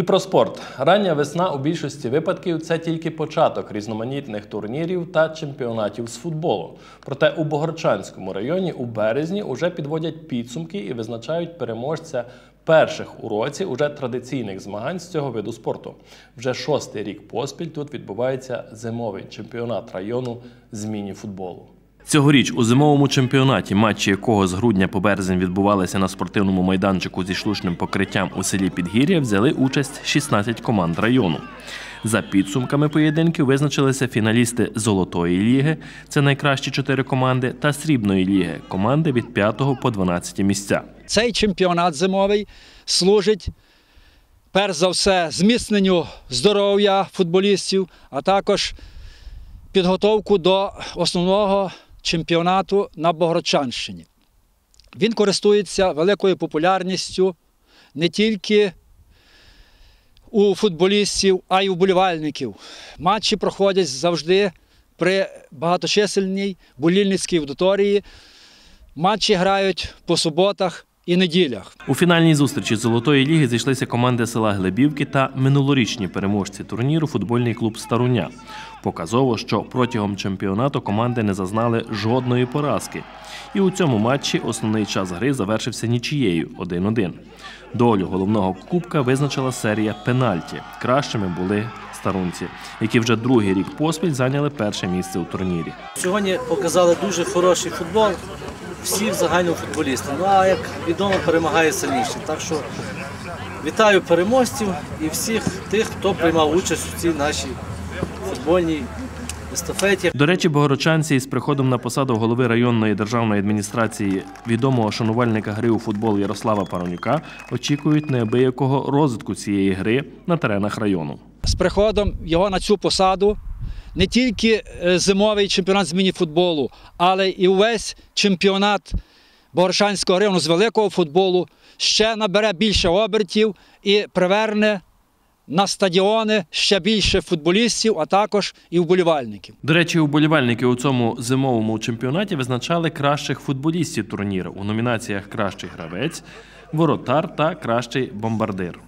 І про спорт. Рання весна у більшості випадків це тільки початок різноманітних турнірів та чемпіонатів з футболу. Проте у Богорчанському районі у березні уже підводять підсумки і визначають переможця перших у році уже традиційних змагань з цього виду спорту. Вже шостий рік поспіль тут відбувається зимовий чемпіонат району з міні-футболу. Цьогоріч у зимовому чемпіонаті, матчі якого з грудня по березень відбувалися на спортивному майданчику зі штучним покриттям у селі Підгір'я, взяли участь 16 команд району. За підсумками поєдинків визначилися фіналісти Золотої ліги, це найкращі чотири команди, та Срібної ліги команди від 5 по 12 місця. Цей чемпіонат зимовий служить перш за все зміцненню здоров'я футболістів, а також підготовку до основного чемпіонату на Богородчанщині. Він користується великою популярністю не тільки у футболістів, а й у болівальників. Матчі проходять завжди при багаточисельній болільницькій аудиторії. Матчі грають по суботах і неділях. У фінальній зустрічі Золотої ліги зійшлися команди села Глебівки та минулорічні переможці турніру футбольний клуб Старуня. Показово, що протягом чемпіонату команди не зазнали жодної поразки. І у цьому матчі основний час гри завершився нічією 1-1. Долю головного кубка визначила серія пенальті. Кращими були старунці, які вже другий рік поспіль зайняли перше місце у турнірі. Сьогодні показали дуже хороший футбол. Всі в загальному футболісти. Ну а як відомо, перемагає сильніший. Так що вітаю переможців і всіх тих, хто приймав участь у цій нашій футбольній естафеті. До речі, богородчанці із приходом на посаду голови районної державної адміністрації відомого шанувальника гри у футбол Ярослава Паронюка очікують неабиякого розвитку цієї гри на теренах району. З приходом його на цю посаду не тільки е, зимовий чемпіонат з міні-футболу, але і увесь чемпіонат Богоршанського району з великого футболу ще набере більше обертів і приверне на стадіони ще більше футболістів, а також і вболівальників. До речі, уболівальники у цьому зимовому чемпіонаті визначали кращих футболістів турніру у номінаціях Кращий гравець, воротар та кращий бомбардир.